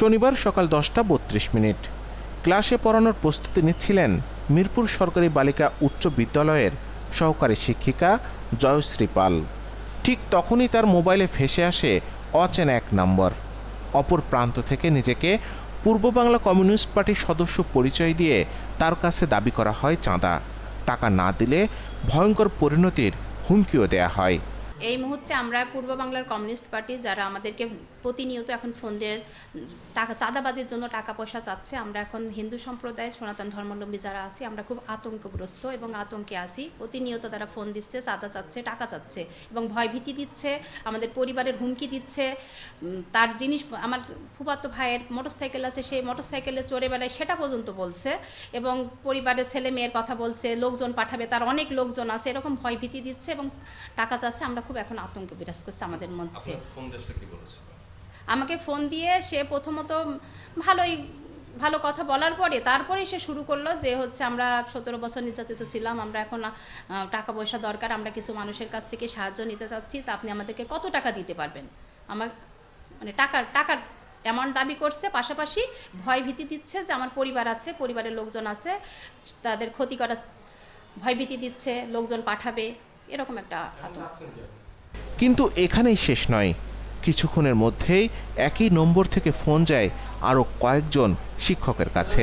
শনিবার সকাল দশটা বত্রিশ মিনিট। ক্লাসে পড়ানোর প্রস্তুতি নিচ্ছিলেন মিরপুর সরকারি বালিকা উচ্চ বিদ্যালয়ের সহকারী শিক্ষিকা জয়শ্রী পাল। ঠিক তখনই তার মোবাইলে ভেসে আসে অচেনা এক নম্বর। অপর প্রান্ত থেকে নিজেকে পূর্ব বাংলা কমিউনিস্ট পার্টির সদস্য পরিচয় দিয়ে তার কাছে দাবি করা হয় চাঁদা। টাকা না দিলে ভয়ঙ্কর পরিণতির হুমকিও দেয়া হয়। এই মুহূর্তে আমরা পূর্ব বাংলার কমিউনিস্ট পার্টি যারা আমাদেরকে প্রতিনিয়ত এখন ফোনদের টাকা, চাঁদাবাজির জন্য টাকা পয়সা চাচ্ছে। আমরা এখন হিন্দু সম্প্রদায়, সনাতন ধর্মাবলম্বী যারা আছি, আমরা খুব আতঙ্কগ্রস্ত এবং আতঙ্কে আছি। প্রতিনিয়ত তারা ফোন দিচ্ছে, চাঁদা চাচ্ছে, টাকা চাচ্ছে এবং ভয়ভীতি দিচ্ছে, আমাদের পরিবারের হুমকি দিচ্ছে। তার জিনিস, আমার ফুফাতো ভাইয়ের মোটরসাইকেল আছে, সেই মোটরসাইকেলে চড়ে বেড়ায় সেটা পর্যন্ত বলছে এবং পরিবারের ছেলে মেয়ের কথা বলছে, লোকজন পাঠাবে, তার অনেক লোকজন আছে, এরকম ভয়ভীতি দিচ্ছে এবং টাকা চাচ্ছে। আমরা খুব এখন আতঙ্ক বিরাজ করছে আমাদের মধ্যে। ফোন দেশটা কি বলেছে? আমাকে ফোন দিয়ে সে প্রথমত ভালোই, ভালো কথা বলার পরে তারপরে সে শুরু করল যে হচ্ছে আমরা সতেরো বছর নির্যাতিত ছিলাম, আমরা এখন টাকা পয়সা দরকার, আমরা কিছু মানুষের কাছ থেকে সাহায্য নিতে চাচ্ছি, তা আপনি আমাদেরকে কত টাকা দিতে পারবেন? আমার মানে টাকার টাকার অ্যামাউন্ট দাবি করছে, পাশাপাশি ভয় ভীতি দিচ্ছে যে আমার পরিবার আছে, পরিবারের লোকজন আছে, তাদের ক্ষতি করা ভয়ভীতি দিচ্ছে, লোকজন পাঠাবে, এরকম একটা কিন্তু এখানেই শেষ নয়। কিছুক্ষণের মধ্যেই একই নম্বর থেকে ফোন যায় আরও কয়েকজন শিক্ষকের কাছে।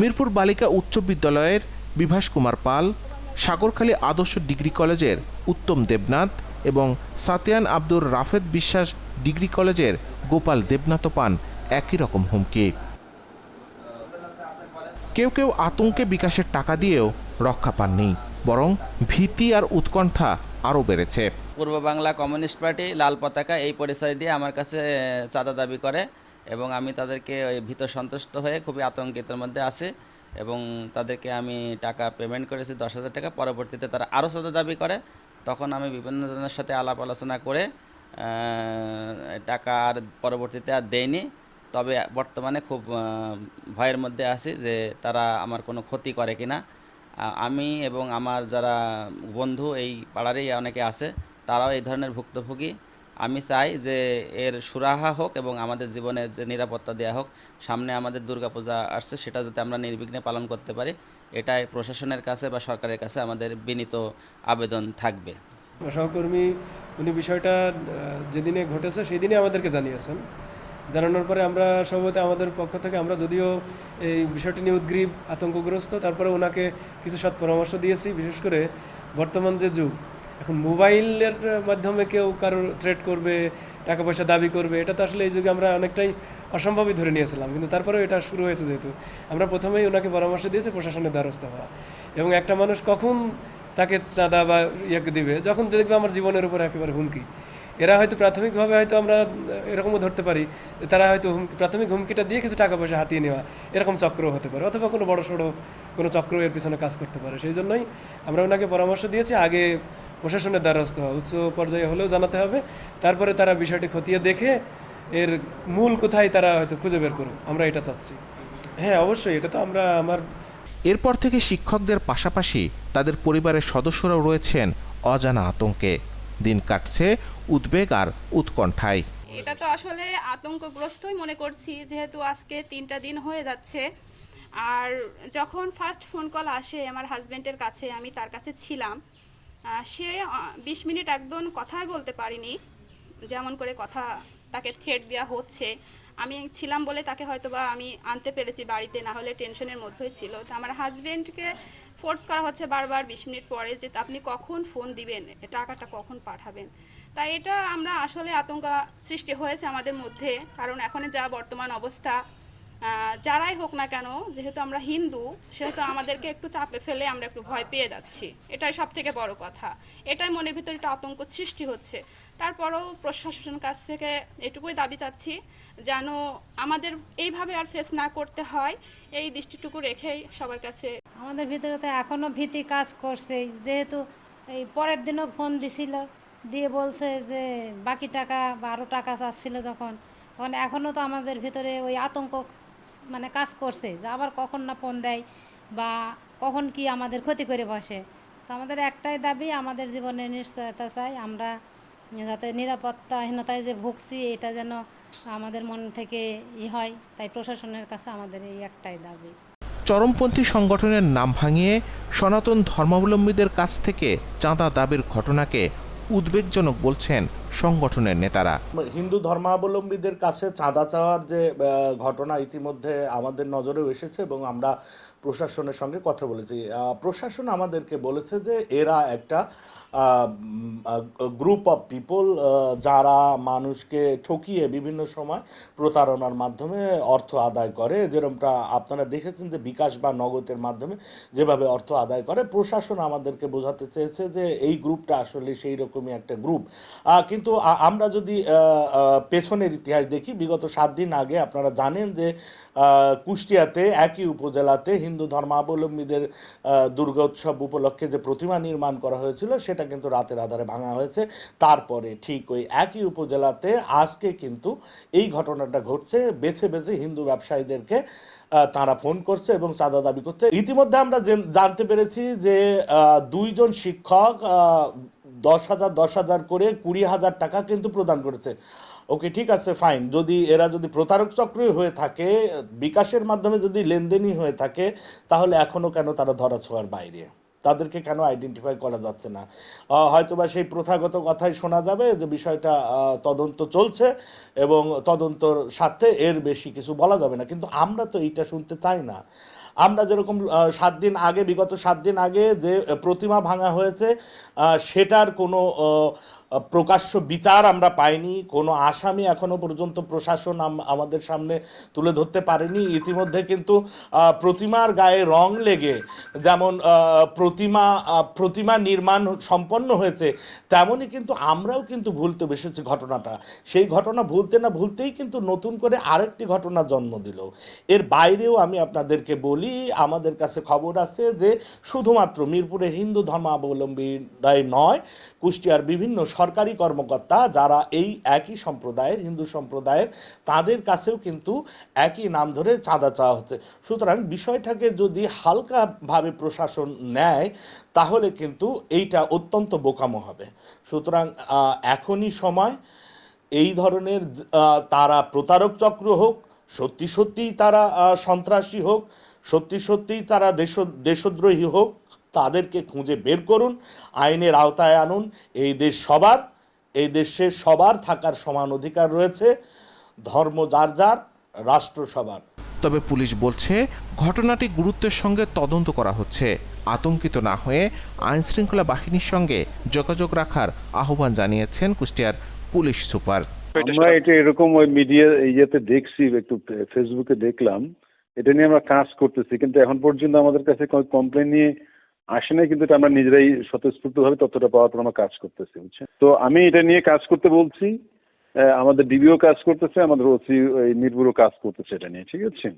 মিরপুর বালিকা উচ্চ বিদ্যালয়ের বিভাস কুমার পাল, সাগরখালী আদর্শ ডিগ্রি কলেজের উত্তম দেবনাথ এবং সাতিয়ান আব্দুর রাফেদ বিশ্বাস ডিগ্রি কলেজের গোপাল দেবনাথও পান একই রকম হুমকি। কেউ কেউ আতঙ্কে বিকাশের টাকা দিয়েও রক্ষা পাননি, বরং ভীতি আর উৎকণ্ঠা আরও বেড়েছে। পূর্ব বাংলা কমিউনিস্ট পার্টি লাল পতাকা এই পরিচয় দিয়ে আমার কাছে চাঁদা দাবি করে এবং আমি তাদেরকে ওই ভীত সন্তুষ্ট হয়ে খুবই আতঙ্কিতের মধ্যে আছে এবং তাদেরকে আমি টাকা পেমেন্ট করেছি দশ হাজার টাকা। পরবর্তীতে তারা আরও চাঁদা দাবি করে। তখন আমি বিভিন্ন জনের সাথে আলাপ আলোচনা করে টাকা আর পরবর্তীতে আর দেয়নি। তবে বর্তমানে খুব ভয়ের মধ্যে আছি যে তারা আমার কোনো ক্ষতি করে কিনা। আমি এবং আমার যারা বন্ধু এই পাড়ারই অনেকে আছে, তারাও এই ধরনের ভুক্তভোগী। আমি চাই যে এর সুরাহা হোক এবং আমাদের জীবনের যে নিরাপত্তা দেওয়া হোক, সামনে আমাদের দুর্গাপূজা আসছে, সেটা যাতে আমরা নির্বিঘ্নে পালন করতে পারি, এটাই প্রশাসনের কাছে বা সরকারের কাছে আমাদের বিনীত আবেদন থাকবে। সহকর্মী, উনি বিষয়টা যেদিনে ঘটেছে সেই দিনে আমাদেরকে জানিয়েছেন। জানানোর পরে আমরা সম্ভবত আমাদের পক্ষ থেকে, আমরা যদিও এই বিষয়টি নিয়ে উদ্গ্রীব, আতঙ্কগ্রস্ত, তারপরে ওনাকে কিছু সৎ পরামর্শ দিয়েছি, বিশেষ করে বর্তমান যে যুগ, এখন মোবাইলের মাধ্যমে কেউ কারও থ্রেট করবে টাকা পয়সা দাবি করবে, এটা তো আসলে এই যুগে আমরা অনেকটাই অসম্ভবই ধরে নিয়েছিলাম, কিন্তু তারপরেও এটা শুরু হয়েছে যেহেতু। আমরা প্রথমেই ওনাকে পরামর্শ দিয়েছি প্রশাসনের দ্বারস্থ হওয়া এবং একটা মানুষ কখন তাকে চাঁদা বা ইয়েকে দিবে? যখন দেখবে আমার জীবনের উপর একেবারে হুমকি। এরা হয়তো প্রাথমিকভাবে হয়তো আমরা এরকমও ধরতে পারি, তারা হয়তো হুমকি প্রাথমিক হুমকিটা দিয়ে কিছু টাকা পয়সা হাতিয়ে নেওয়া, এরকম চক্র হতে পারে অথবা কোনো বড় সড়ো কোনো চক্র এর পিছনে কাজ করতে পারে। সেই জন্যই আমরা ওনাকে পরামর্শ দিয়েছি, আগে প্রশাসনের দ্বারস্থ হওয়া, উচ্চ পর্যায়ে হলেও জানাতে হবে, তারপরে তারা বিষয়টি খতিয়ে দেখে এর মূল কোথায় তারা হয়তো খুঁজে বের করুক, আমরা এটা চাচ্ছি। হ্যাঁ অবশ্যই, এটা তো আমরা, আমার এরপর থেকে শিক্ষকদের পাশাপাশি তাদের পরিবারের সদস্যরাও রয়েছেন অজানা আতঙ্কে। দিন কাটছে উদ্বেগ আর উৎকণ্ঠায়। এটা তো আসলে আতঙ্কগ্রস্তই মনে করছি, যেহেতু আজকে তিনটা দিন হয়ে যাচ্ছে। আর যখন ফার্স্ট ফোন কল আসে আমার হাজব্যান্ডের কাছে, আমি তার কাছে ছিলাম সে বিশ মিনিট একদম কথাই বলতে পারিনি, যেমন করে কথা তাকে থ্রেট দেওয়া হচ্ছে। আমি ছিলাম বলে তাকে হয়তো বা আমি আনতে পেরেছি, বাড়িতে না হলে টেনশনের মধ্যেই ছিল। তো আমার হাজব্যান্ডকে ফোর্স করা হচ্ছে বারবার বিশ মিনিট পরে যে আপনি কখন ফোন দিবেন, টাকাটা কখন পাঠাবেন। তাই এটা আমরা আসলে আতঙ্ক সৃষ্টি হয়েছে আমাদের মধ্যে, কারণ এখন যা বর্তমান অবস্থা যারাই হোক না কেন, যেহেতু আমরা হিন্দু, সেহেতু আমাদেরকে একটু চাপে ফেলে আমরা একটু ভয় পেয়ে যাচ্ছি। এটাই সব থেকে বড় কথা। এটাই মনের ভিতরে একটা আতঙ্ক সৃষ্টি হচ্ছে। তারপরেও প্রশাসনের কাছ থেকে এটুকুই দাবি চাচ্ছি, যেন আমাদের এইভাবে আর ফেস না করতে হয়। এই দৃষ্টিটুকু রেখেই সবার কাছে আমাদের ভিতরে তো এখনও ভীতি কাজ করছে। যেহেতু এই পরের দিনও ফোন দিছিল, দিয়ে বলছে যে বাকি টাকা বারো টাকা চাচ্ছিল যখন। তখন এখনও তো আমাদের ভিতরে ওই আতঙ্ক মানে কাজ করছে, যে আবার কখন না ফোন দেয় বা কখন কি আমাদের ক্ষতি করে বসে। তো আমাদের একটাই দাবি, আমাদের জীবনে নিশ্চয়তা চাই, আমরা যাতে নিরাপত্তাহীনতায় যে ভুগছি, এটা যেন আমাদের মন থেকে ই হয়। তাই প্রশাসনের কাছে আমাদের এই একটাই দাবি। চরমপন্থী সংগঠনের নাম ভাঙিয়ে সনাতন ধর্মাবলম্বীদের কাছ থেকে চাঁদা দাবির ঘটনাকে উদ্বেগজনক বলছেন সংগঠনের নেতারা। হিন্দু ধর্মাবলম্বীদের কাছে চাঁদা চাওয়ার যে ঘটনা ইতিমধ্যে আমাদের নজরেও এসেছে এবং আমরা প্রশাসনের সঙ্গে কথা বলেছি। প্রশাসন আমাদেরকে বলেছে যে এরা একটা গ্রুপ অফ পিপল যারা মানুষকে ঠকিয়ে বিভিন্ন সময় প্রতারণার মাধ্যমে অর্থ আদায় করে। যেরকমটা আপনারা দেখেছেন যে বিকাশ বা নগদের মাধ্যমে যেভাবে অর্থ আদায় করে। প্রশাসন আমাদেরকে বোঝাতে চেয়েছে যে এই গ্রুপটা আসলে সেই রকমই একটা গ্রুপ আহ, কিন্তু আমরা যদি পেছনের ইতিহাস দেখি, বিগত সাত দিন আগে আপনারা জানেন যে কুষ্টিয়াতে একই উপজেলাতে হিন্দু ধর্মাবলম্বীদের দুর্গোৎসব উপলক্ষে যে প্রতিমা নির্মাণ করা হয়েছিল, সেটা কিন্তু রাতের আধারে ভাঙা হয়েছে। তারপরে ঠিক ওই একই উপজেলাতে আজকে কিন্তু এই ঘটনাটা ঘটছে, বেছে বেছে হিন্দু ব্যবসায়ীদেরকে তারা ফোন করছে এবং চাঁদা দাবি করছে। ইতিমধ্যে আমরা জানতে পেরেছি যে দুইজন শিক্ষক দশ হাজার দশ হাজার করে কুড়ি হাজার টাকা কিন্তু প্রদান করেছে। ওকে, ঠিক আছে ফাইন যদি এরা যদি প্রতারক চক্রই হয়ে থাকে, বিকাশের মাধ্যমে যদি লেনদেনই হয়ে থাকে, তাহলে এখনও কেন তারা ধরা ছোঁয়ার বাইরে? তাদেরকে কেন আইডেন্টিফাই করা যাচ্ছে না? হয়তোবা সেই প্রথাগত কথাই শোনা যাবে যে বিষয়টা তদন্ত চলছে এবং তদন্তর স্বার্থে এর বেশি কিছু বলা যাবে না। কিন্তু আমরা তো এইটা শুনতে চাই না। আমরা যেরকম সাত দিন আগে, বিগত সাত দিন আগে যে প্রতিমা ভাঙা হয়েছে সেটার কোনো প্রকাশ্য বিচার আমরা পাইনি, কোনো আসামি এখনও পর্যন্ত প্রশাসন আম- আমাদের সামনে তুলে ধরতে পারেনি। ইতিমধ্যে কিন্তু প্রতিমার গায়ে রং লেগে যেমন প্রতিমা প্রতিমা নির্মাণ সম্পন্ন হয়েছে, তেমনই কিন্তু আমরাও কিন্তু ভুলতে বসেছি ঘটনাটা। সেই ঘটনা ভুলতে না ভুলতেই কিন্তু নতুন করে আরেকটি ঘটনা জন্ম দিল। এর বাইরেও আমি আপনাদেরকে বলি, আমাদের কাছে খবর আছে যে, শুধুমাত্র মিরপুরের হিন্দু ধর্মাবলম্বীরাই নয় কুষ্টিয়ার বিভিন্ন সরকারি কর্মকর্তা যারা এই একই সম্প্রদায়ের, হিন্দু সম্প্রদায়ের, তাদের কাছেও কিন্তু একই নাম ধরে চাঁদা চাওয়া হচ্ছে। সুতরাং বিষয়টাকে যদি হালকাভাবে প্রশাসন নেয়, তাহলে কিন্তু এইটা অত্যন্ত বোকামো হবে। সুতরাং এখনই সময়, এই ধরনের তারা প্রতারক চক্র হোক, সত্যি সত্যিই তারা সন্ত্রাসী হোক, সত্যি সত্যিই তারা দেশ, দেশদ্রোহী হোক তাদেরকে খুঁজে বের করুন আইনের আওতায় আনুন। এই দেশ সবার এই দেশে সবার থাকার সমান অধিকার রয়েছে। ধর্ম যার যার রাষ্ট্র সবার। তবে পুলিশ বলছে ঘটনাটি গুরুত্বের সঙ্গে তদন্ত করা হচ্ছে। আতঙ্কিত না হয়ে আইনশৃঙ্খলা বাহিনীর সঙ্গে যোগাযোগ রাখার আহ্বান জানিয়েছেন কুষ্টিয়ার পুলিশ সুপার। আমরা এটা এরকম ওই মিডিয়া ইয়েতে দেখছি একটু ফেসবুকে দেখলাম। এটা নিয়ে আমরা কাজ করতেছি কিন্তু এখন পর্যন্ত আমাদের কাছে কোনো কমপ্লেন নিয়ে আসে নাই, কিন্তু এটা আমরা নিজেরাই স্বতঃস্ফূর্ত ভাবে তথ্যটা পাওয়ার পর আমরা কাজ করতেছি, বুঝছেন? তো আমি এটা নিয়ে কাজ করতে বলছি আমাদের ডিবিও কাজ করতেছে, আমাদের ওসি মিরপুরও কাজ করতেছে এটা নিয়ে, ঠিক আছে?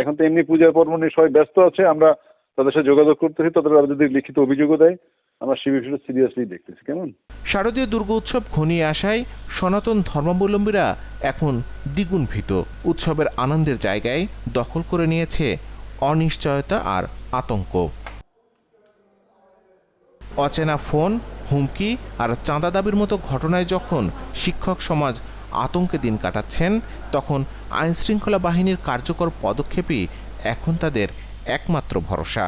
এখন তো এমনি পূজা পর্ব নিয়ে সবাই ব্যস্ত আছে, আমরা তাদের সাথে যোগাযোগ করতেছি, তাদের যদি লিখিত অভিযোগও দেয়, আমরা বিষয়টা সিরিয়াসলি দেখতেছি, কেমন? শারদীয় দুর্গোৎসব ঘনিয়ে আসায় সনাতন ধর্মাবলম্বীরা এখন দ্বিগুণ ভীত উৎসবের আনন্দের জায়গায় দখল করে নিয়েছে অনিশ্চয়তা আর আতঙ্ক। অচেনা ফোন, হুমকি আর চাঁদা দাবির মতো ঘটনায় যখন শিক্ষক সমাজ আতঙ্কে দিন কাটাচ্ছেন, তখন আইনশৃঙ্খলা বাহিনীর কার্যকর পদক্ষেপই এখন তাদের একমাত্র ভরসা।